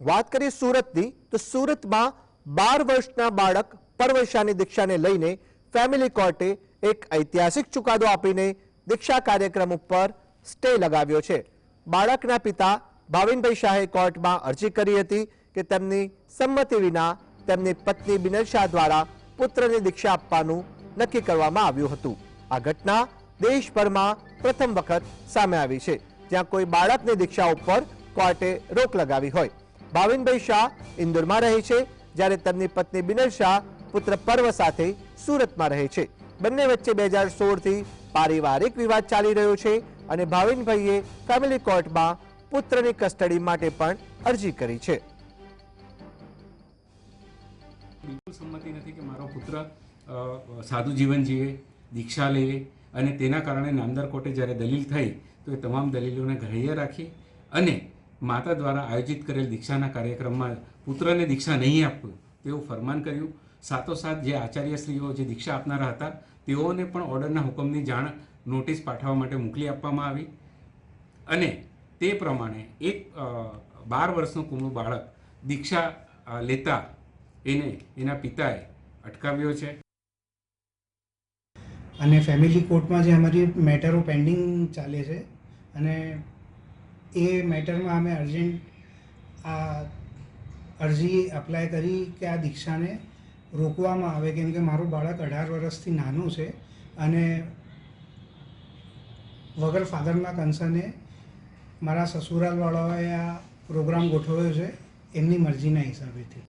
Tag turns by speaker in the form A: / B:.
A: વાત કરીએ સુરતની, તો સુરતમાં બાર વર્ષના બાળક પરવશાની દીક્ષાને લઈને ફેમિલી કોર્ટે એક ઐતિહાસિક ચુકાદો આપીને દીક્ષા કાર્યક્રમ ઉપર સ્ટે લગાવ્યો છે. બાળકના પિતા ભાવિનભાઈ શાહે કોર્ટમાં અરજી કરી હતી કે તેમની સંમતિ વિના તેમની પત્ની બિનલ શાહ દ્વારા પુત્રને દીક્ષા આપવાનું નક્કી કરવામાં આવ્યું હતું. આ ઘટના દેશભરમાં પ્રથમ વખત સામે આવી છે, જ્યાં કોઈ બાળકની દીક્ષા ઉપર કોર્ટે રોક લગાવી હોય. ભાવિનભાઈ શાહ ઇન્દોરમાં રહે છે, જ્યારે તેમની પત્ની બિનર શાહ પુત્ર પર્વ સાથે સુરતમાં રહે છે. બંને વચ્ચે બે હજાર સોળથી પારિવારિક વિવાદ ચાલી રહ્યો છે અને ભાવિનભાઈએ ફેમિલી કોર્ટમાં પુત્રની કસ્ટડી માટે પણ અરજી કરી છે.
B: બિલકુલ સંમતિ નથી કે મારો પુત્ર સાદું જીવન જીવે, દીક્ષા લે અને તેના કારણે નામદાર કોર્ટે જ્યારે દલીલ થઈ, તો એ તમામ દલીલોને ગ્રાહ્ય રાખી અને માતા દ્વારા આયોજિત કરેલ દીક્ષાના કાર્યક્રમમાં પુત્રને દીક્ષા નહીં આપવું, તેવું ફરમાન કર્યું. સાથોસાથ જે આચાર્યશ્રીઓ જે દીક્ષા આપનારા હતા, તેઓને પણ ઓર્ડરના હુકમની જાણ નોટિસ પાઠવવા માટે મોકલી આપવામાં આવી. અને તે પ્રમાણે એક બાર વર્ષનું કુમળું બાળક દીક્ષા લેતા એને એના પિતાએ અટકાવ્યો છે.
C: અને ફેમિલી કોર્ટમાં જે અમારી મેટરો પેન્ડિંગ ચાલે છે, અને એ મેટરમાં અમે અર્જન્ટ આ અરજી અપ્લાય કરી કે આ દીક્ષાને રોકવામાં આવે. કેમ કે મારું બાળક અઢાર વર્ષથી નાનું છે અને વગર ફાધરના કન્સર્ને મારા સસુરાલવાળાઓએ આ પ્રોગ્રામ ગોઠવ્યો છે. એમની મરજીના હિસાબેથી.